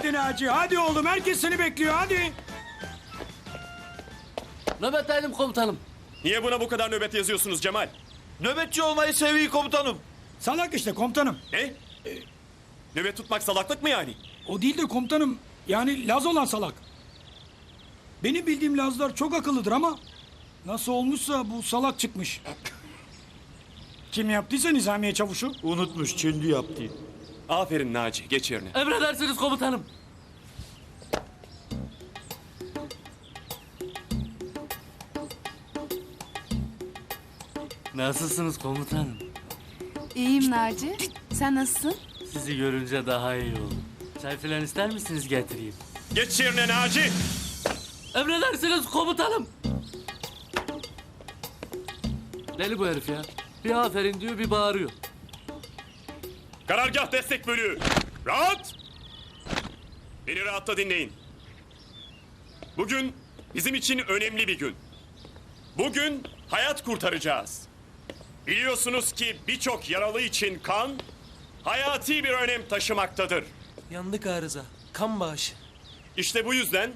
Hadi Naci hadi oğlum herkes seni bekliyor hadi. Nöbetteydim komutanım. Niye buna bu kadar nöbet yazıyorsunuz Cemal? Nöbetçi olmayı seviyor komutanım. Salak işte komutanım. Ne? Nöbet tutmak salaklık mı yani? O değil de komutanım yani Laz olan salak. Benim bildiğim Lazlar çok akıllıdır ama nasıl olmuşsa bu salak çıkmış. Kim yaptıysa Nizamiye Çavuşu. Unutmuş kendi yaptı. Aferin Naci, geç yerine. Emredersiniz komutanım. Nasılsınız komutanım? İyiyim Naci. Sen nasılsın? Sizi görünce daha iyi oldum. Çay filan ister misiniz getireyim? Geç yerine Naci! Emredersiniz komutanım. Deli bu herif ya. Bir aferin diyor bir bağırıyor. Karargah destek bölüğü. Rahat! Beni rahatla dinleyin. Bugün bizim için önemli bir gün. Bugün hayat kurtaracağız. Biliyorsunuz ki birçok yaralı için kan hayati bir önem taşımaktadır. Yandık arıza. Kan bağışı. İşte bu yüzden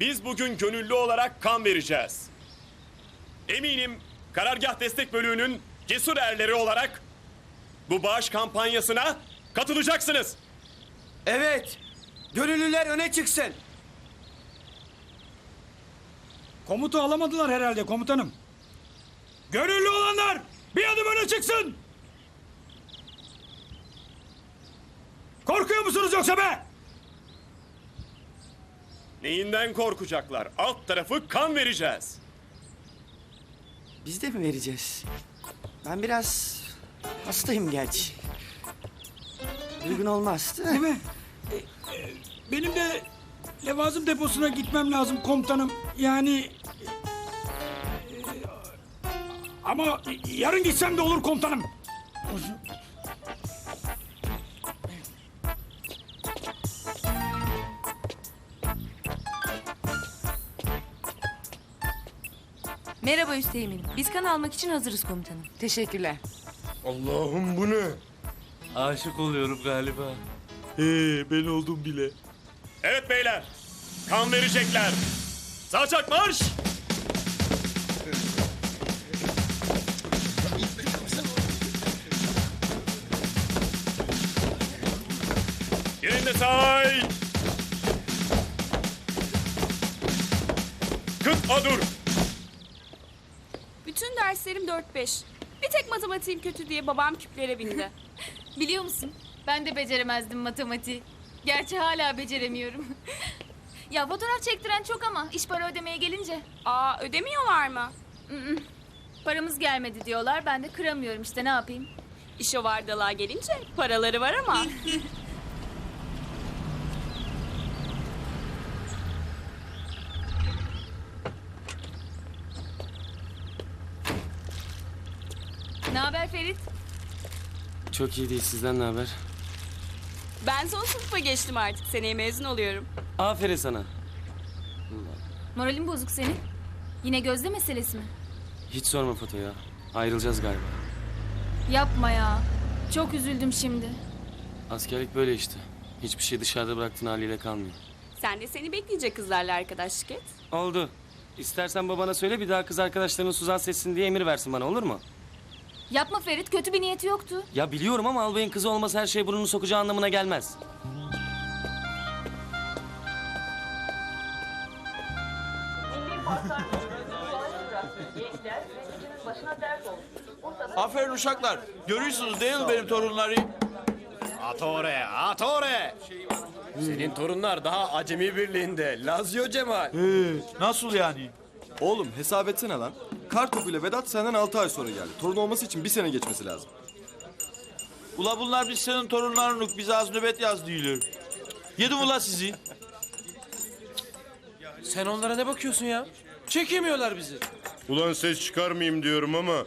biz bugün gönüllü olarak kan vereceğiz. Eminim Karargah Destek Bölüğü'nün cesur erleri olarak bu bağış kampanyasına katılacaksınız. Evet. Gönüllüler öne çıksın. Komutu alamadılar herhalde komutanım. Gönüllü olanlar bir adım öne çıksın. Korkuyor musunuz yoksa be? Neyinden korkacaklar? Alt tarafı kan vereceğiz. Biz de mi vereceğiz? Ben biraz hastayım gerçi. Uygun olmaz değil mi? E, e, benim de levazım deposuna gitmem lazım komutanım. Yani... e, ama yarın gitsem de olur komutanım. Merhaba Üsteğmen'im. Biz kan almak için hazırız komutanım. Teşekkürler. Allah'ım bu ne? Aşık oluyorum galiba. Ee, ben oldum bile. Evet beyler, kan verecekler. Saçak marş! Yerinde say! Kıt adur! Bütün derslerim 4-5. Tek matematiğim kötü diye babam küplere bindi. Biliyor musun? Ben de beceremezdim matematiği. Gerçi hala beceremiyorum. ya fotoğraf çektiren çok ama iş para ödemeye gelince Aa ödemiyorlar mı? paramız gelmedi diyorlar. Ben de kıramıyorum işte ne yapayım? İş o vardalığa gelince paraları var ama. Ne haber Ferit? Çok iyi değil. Sizden ne haber? ben son sınıfa geçtim artık. Seneye mezun oluyorum. Aferin sana. Moralin bozuk senin. Yine gözde meselesi mi? Hiç sorma Foto ya. Ayrılacağız galiba. Yapma ya. Çok üzüldüm şimdi. Askerlik böyle işte. Hiçbir şey dışarıda bıraktığın haliyle kalmıyor. Sen de seni bekleyecek kızlarla arkadaşlık et. Oldu. İstersen babana söyle bir daha kız arkadaşlarının Suzan seçsin diye emir versin bana olur mu? Yapma Ferit kötü bir niyeti yoktu. Ya biliyorum ama albayın kızı olmasa her şey burnunu sokacağı anlamına gelmez. Aferin uşaklar. Görüyorsunuz değil mi benim torunları? At oraya, at oraya. Senin torunlar daha acemi birliğinde. Lazio Cemal. Ee, nasıl yani? Oğlum hesap etsene lan. Kartopu ile Vedat senden 6 ay sonra geldi. Torun olması için bir sene geçmesi lazım. Ula bunlar biz senin torunlarınlık. Bize az nöbet yaz diyorlar. Yedim ula sizi. Sen onlara ne bakıyorsun ya? Çekemiyorlar bizi. Ulan ses çıkarmayayım diyorum ama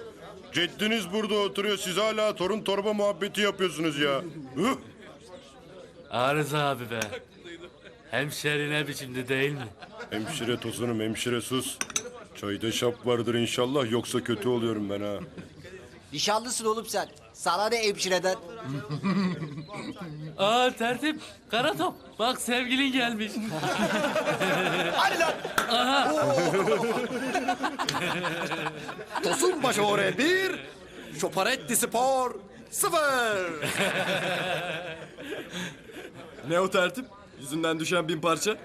ceddiniz burada oturuyor siz hala torun torba muhabbeti yapıyorsunuz ya. Hıh! Arıza abi be. Hemşerine biçimde değil mi? Hemşire tosunum hemşire sus. Çayda şap vardır inşallah yoksa kötü oluyorum ben ha. Nişanlısın oğlum sen. Sana ne hemşireden? Aa tertip. Kara top. Bak sevgilin gelmiş. Tosun başı oraya bir, Şoparetti Spor sıfır. Ne o tertip? Yüzünden düşen bin parça.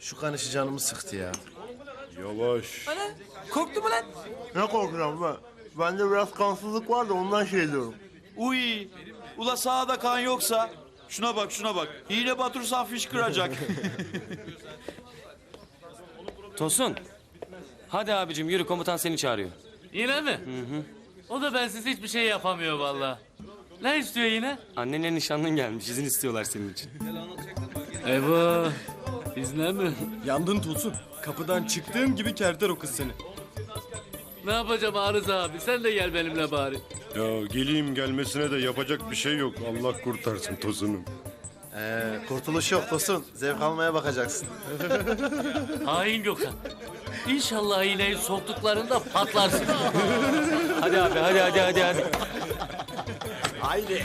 Şu kanışı canımı sıktı ya. Yavaş. Korktu mu lan? Ne korkuyorum ben? Bende biraz kansızlık var da ondan şey diyorum. Uy. Ula sağda kan yoksa. Şuna bak şuna bak. İğne batırsan fiş kıracak. Tosun. Hadi abicim yürü komutan seni çağırıyor. Yine mi? O da bensiz hiçbir şey yapamıyor vallahi. Ne istiyor yine? Annenle nişanlın gelmiş izin istiyorlar senin için. Eyvah. İzne mi? Yandın Tosun. Kapıdan çıktığım gibi kerter o kız seni. Ne yapacağım Arız abi? Sen de gel benimle bari. Ya geleyim gelmesine de yapacak bir şey yok. Allah kurtarsın Tosun'um. Ee, kurtuluş yok Tosun. Zevk almaya bakacaksın. Hain Gökhan. İnşallah iğneyi soktuklarında patlarsın. Hadi abi hadi hadi hadi hadi. Haydi.